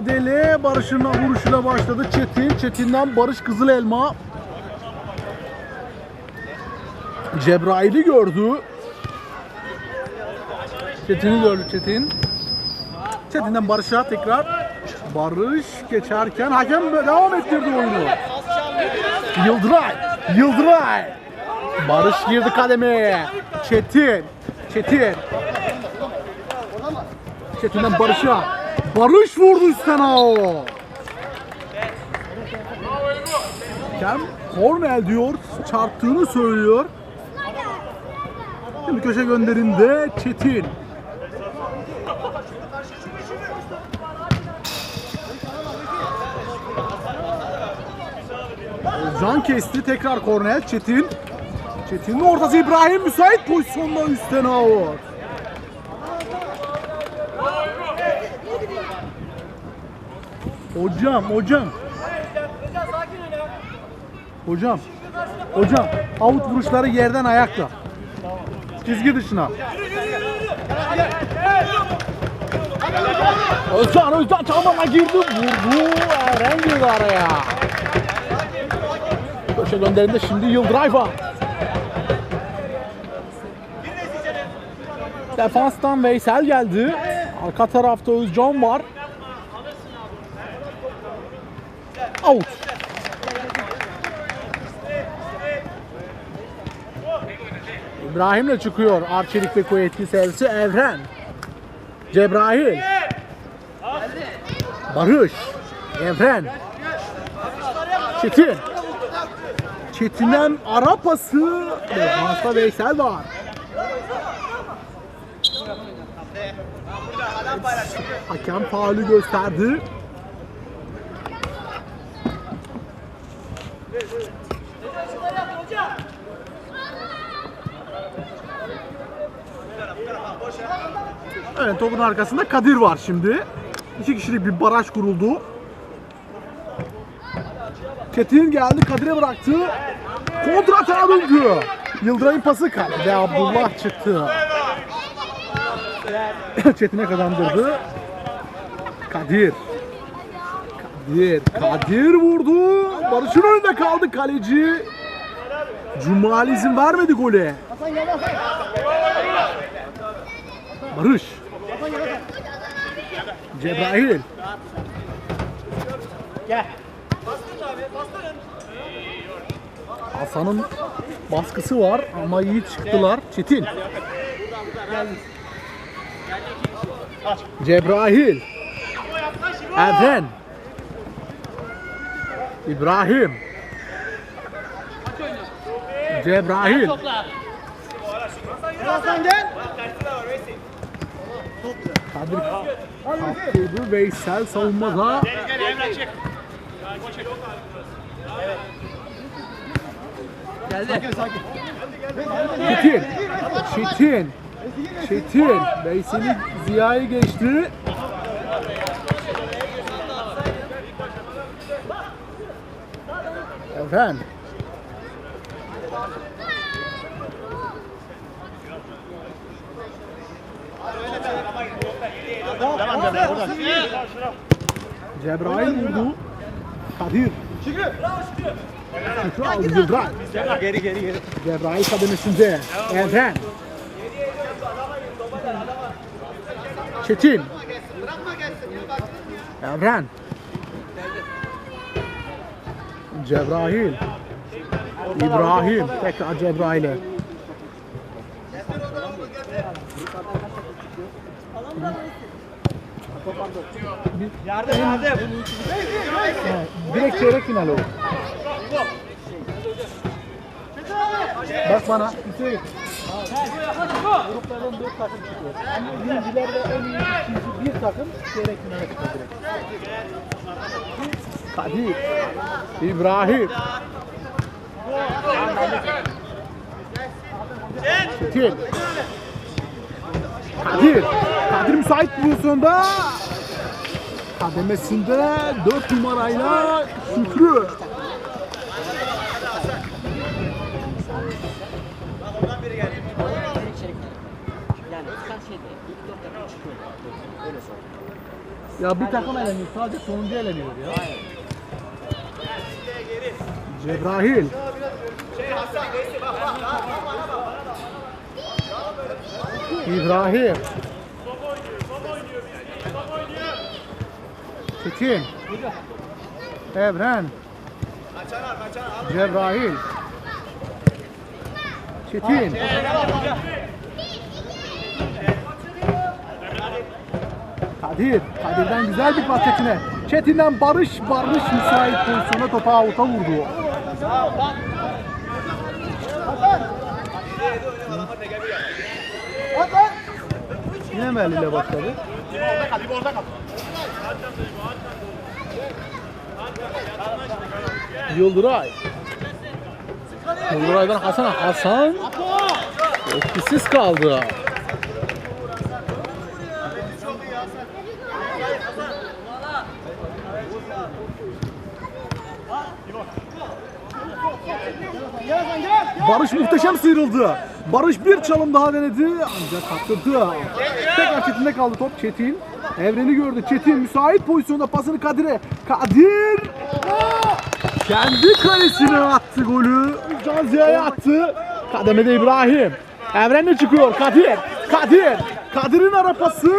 mücadele Barış'ın vuruşuyla başladı. Çetin. Çetin'den Barış Kızıl Elma. Cebrail'i gördü. Çetin'i gördü Çetin. Çetin'den Barış'a tekrar. Barış geçerken hakem devam ettirdi oyunu. Yıldıray. Yıldıray. Barış girdi kademeye. Çetin. Çetin. Çetin'den Barış'a. Barış vurdu üstten o. Hakem Kornel diyor. Çarptığını söylüyor. Şimdi köşe gönderinde Çetin. Can kesti tekrar kornel Çetin. Çetin'in ortası İbrahim müsait pozisyonda üstten out. Hocam, hocam. Hocam. Hocam, avut vuruşları yerden ayakla. Çizgi dışına. Özcan, Özcan çabana girdi. Vurdu. Eren girdi araya. Köşe gönderinde şimdi Yıldıray var. Defanstan Veysel geldi. Arka tarafta Özcan var. Out. İbrahim'le çıkıyor. Arçelik ve kuvvetli servisi Evren. Cebrail. Barış. Evren. Çetin. Çetin'den ara pası. Defansta Veysel var. Hakem faulü gösterdi. Evet topun arkasında Kadir var şimdi. İki kişilik bir baraj kuruldu. Çetin geldi Kadir'e bıraktı. Kontra döndü. Yıldıray'ın pası kalede Abdullah çıktı. Çetin'e kazandırdı. Kadir. Kadir. Kadir vurdu. Barış'ın önünde kaldı kaleci. Cumali izin vermedi gole. Barış. Cebrail. Hasan'ın baskısı var ama iyi çıktılar. Çetin. Cebrail. Evren. İbrahim. Cebrail. Kadir kaptırdı. Veysel savunmada. Çetin. Çetin. Çetin. Veysel'i Ziya'yı geçti. Efendim. Cebrail vurdu. Kadir. Şükrü aldı Yıldıray. Geri geri geri. Cebrail kademesinde. Evren. Çetin. Evren. Cebrail. İbrahim. Tekrar Cebrail'e. Yardım yardım. Direkt çeyrek final o. Bak bana. Hüseyin. Gruplardan dört takım çıkıyor. Ama birincilerde en iyi ikinci bir takım çeyrek finale çıkıyor direkt. Kadir. İbrahim. Çetin. Kadir. Kadir müsait pozisyonda. Kademesinde 4 numarayla Şükrü. Ya bir takım eleniyor. Sadece sonuncu eleniyor ya. Cebrail. İbrahim. Çetin. Evren. Cebrail. Çetin. Kadir. Kadir'den güzel bir pas Çetin'e. Çetin'den Barış. Barış müsait pozisyona topu avuta vurdu. Yine mi eliyle başladı? Yıldıray. Yıldıray'dan Hasan. Hasan etkisiz kaldı. Barış muhteşem sıyrıldı. Barış bir çalım daha denedi ancak kaptırdı. Tekrar Çetin'de kaldı top. Çetin evreni gördü. Çetin müsait pozisyonda pasını Kadir'e. Kadir kendi kalesine attı golü. Can Ziya'ya attı. Kademede İbrahim. Evrenle çıkıyor Kadir. Kadir. Kadir'in arapası.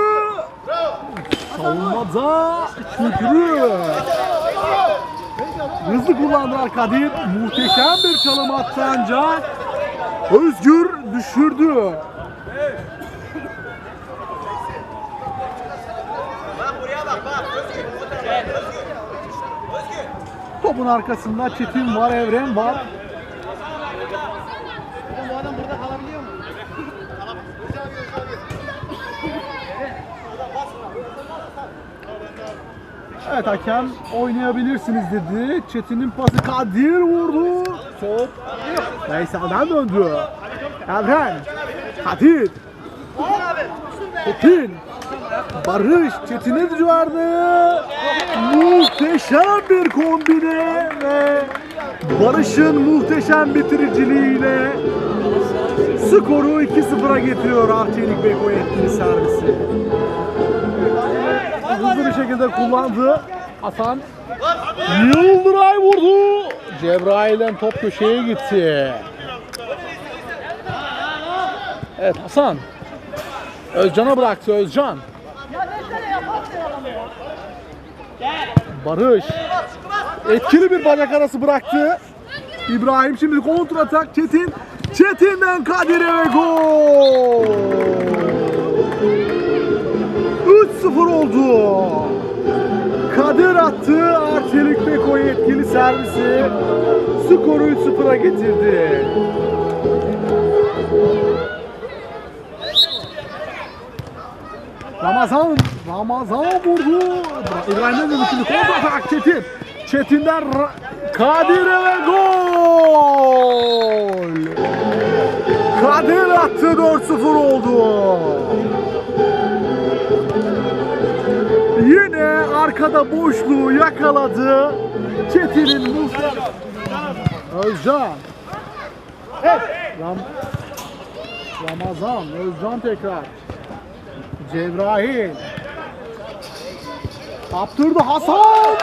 Savunmada Şükrü. Hızlı kullandılar Kadir. Muhteşem bir çalım attı ancak Özgür düşürdü. Topun arkasında Çetin var, Evren var. Evet hakem oynayabilirsiniz dedi. Çetin'in pası Kadir vurdu. Top Veysel'den döndü. Evren. Kadir. Çetin. Barış Çetin'e düşürdü. Muhteşem bir kombine ve Barış'ın muhteşem bitiriciliğiyle skoru 2-0'a getiriyor Arçelik Beko etkili servisi. Hızlı bir şekilde kullandı. Hasan Yıldıray vurdu. Cebrail'den top köşeye gitti. Evet Hasan. Özcan'a bıraktı Özcan. Barış. Etkili bir bacak arası bıraktı. İbrahim şimdi kontratak Çetin. Çetin'den Kadir'e ve gol. 3-0 oldu. Kadir attı. Arçelik Beko'yu etkili servisi. Skoru 3-0'a getirdi. Ramazan, Ramazan vurdu. İbrahim'den döndü şimdi kontratak Çetin. Çetin'den Kadir'e ve gol. Kadir attı 4-0 oldu. Yine arkada boşluğu yakaladı. Çetin'in muhteşem. Özcan. Ram Ramazan, Özcan tekrar. Cebrail. Kaptırdı Hasan.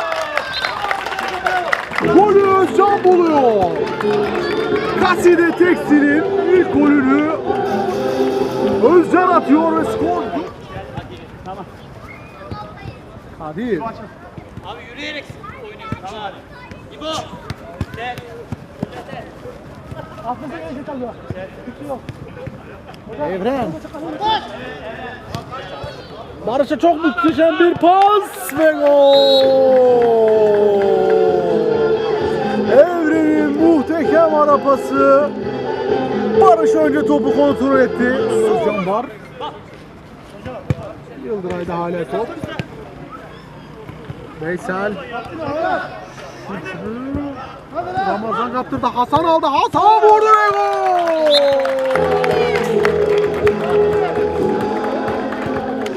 Golü Özcan buluyor. Kaside Tekstil'in ilk golünü Özcan atıyor ve skor. Kadir. Abi yürüyerek oynuyorsun. Tamam abi. İbo. Gel. Evren. Barış'a çok muhteşem bir pas ve gol. Evren'in muhteşem arapası. Barış önce topu kontrol etti. Özcan var. Yıldıray'da hala top. Veysel. Ramazan kaptırdı. Hasan aldı. Hasan vurdu ve gol.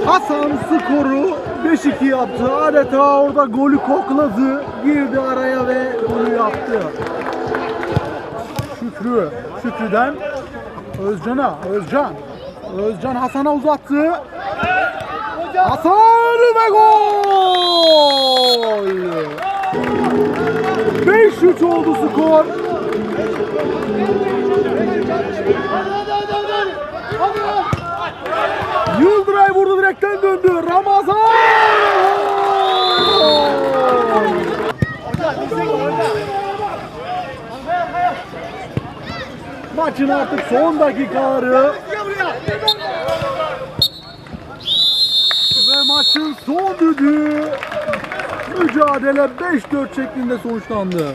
Hasan skoru 5-2 yaptı. Adeta orada golü kokladı. Girdi araya ve golü yaptı. Şükrü. Şükrü'den Özcan'a. Özcan. Özcan Hasan'a uzattı. Hasan ve gol! 5-3 oldu skor. Yıldıray vurdu direkten döndü. Ramazan! Maçın artık son dakikaları. Ve maçın son düdüğü mücadele 5-4 şeklinde sonuçlandı.